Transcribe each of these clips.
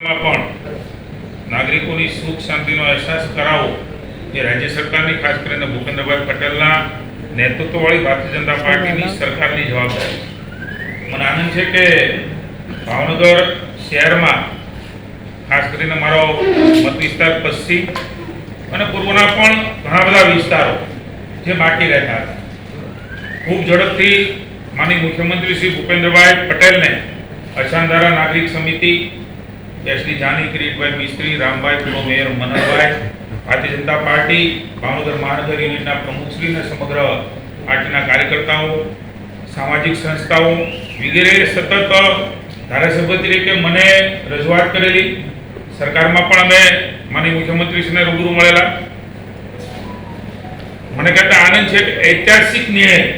પણ નાગરિકોની સુખ શાંતિનો અહેસાસ કરાવો એ રાજ્ય સરકારની ખાસ કરીને ભૂપેન્દ્રભાઈ પટેલના નેતૃત્વવાળી ભારતીય જનતા પાર્ટીની સરકારની જવાબદારી. મને આનંદ છે કે ભાવનગર શહેરમાં ખાસ કરીને મારો મત વિસ્તાર પશ્ચિમ અને પૂર્વના પણ ઘણા બધા વિસ્તારો જે બાકી રહેતા હતા. ખૂબ ઝડપથી માનીય મુખ્યમંત્રી શ્રી ભૂપેન્દ્રભાઈ પટેલને અછાંધારા નાગરિક સમિતિ એસડી જાની, કિરીટભાઈ મિસ્ત્રી, રામભાઈ પૂર્વ મેયર મનહરભાઈ ભારતીય જનતા પાર્ટી, ભાવનગર મહાનગર યુનિટના પ્રમુખશ્રી અને સમગ્ર પાર્ટીના કાર્યકર્તાઓ, સામાજિક સંસ્થાઓ વગેરે સતત ધારાસભ્ય તરીકે મને રજૂઆત કરેલી. સરકારમાં પણ અમે માનીય મુખ્યમંત્રીશ્રીને રૂબરૂ મળેલા. મને કહેતા આનંદ છે કે ઐતિહાસિક નિર્ણય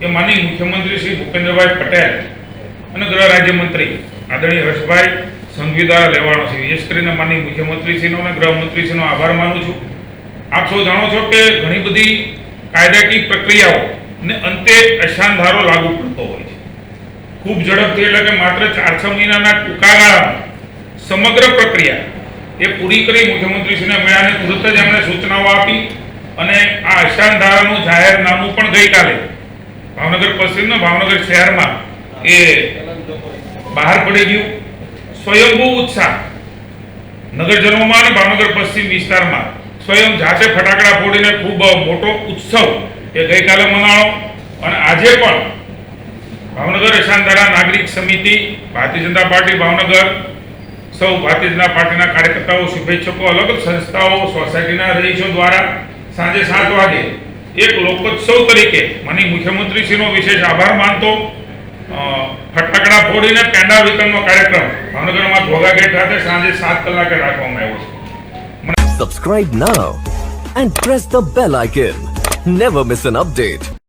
કે માનીય મુખ્યમંત્રી શ્રી ભૂપેન્દ્રભાઈ પટેલ અને ગૃહ રાજ્યમંત્રી આદરણીય હર્ષભાઈ દ્વારા લેવાનો છે. વિશેષ કરીને માનીય મુખ્યમંત્રીશ્રીનો અને ગૃહમંત્રીશ્રીનો આભાર માનું છું. આપ સૌ જાણો છો કે ઘણી બધી કાયદાકીય પ્રક્રિયાઓ ને અંતે અશાનધારો લાગુ પડતો હોય છે. ખૂબ ઝડપથી એટલે કે માત્ર ચાર છ મહિનાના ટૂંકા ગાળામાં સમગ્ર પ્રક્રિયા એ પૂરી કરી મુખ્યમંત્રીશ્રીને મળ્યા અને તુરંત જ એમણે સૂચનાઓ આપી અને આ અશાન ધારાનું જાહેરનામું પણ ગઈકાલે ભાવનગર પશ્ચિમના ભાવનગર શહેરમાં એ બહાર પડી ગયું. સ્વયંભૂ ઉત્સાહ. નગરજનોમાં અને ભાવનગર પશ્ચિમ વિસ્તારમાં સ્વયં જાતે ફટાકડા ફોડીને ખૂબ મોટો ઉત્સવ એ ગઈકાલે મનાવો અને આજે પણ ભાવનગર અશાનધારા નાગરિક સમિતિ, ભારતીય જનતા પાર્ટી, ભાવનગર, સૌ ભારતીય જનતા પાર્ટીના કાર્યકર્તાઓ, શુભેચ્છકો, અલગ સંસ્થાઓ, સોસાયટીના રહીશો દ્વારા સાંજે સાત વાગે એક લોકોત્સવ તરીકે માની મુખ્યમંત્રીશ્રીનો વિશેષ આભાર માનતો ફટાકડા ફોડીને પેંડા વિતરણનો કાર્યક્રમ ભાવનગરમાં ઘોઘા ગેટ ખાતે સાંજે સાત કલાકે રાખવામાં આવ્યો છે Subscribe now and press the bell icon. Never miss an update.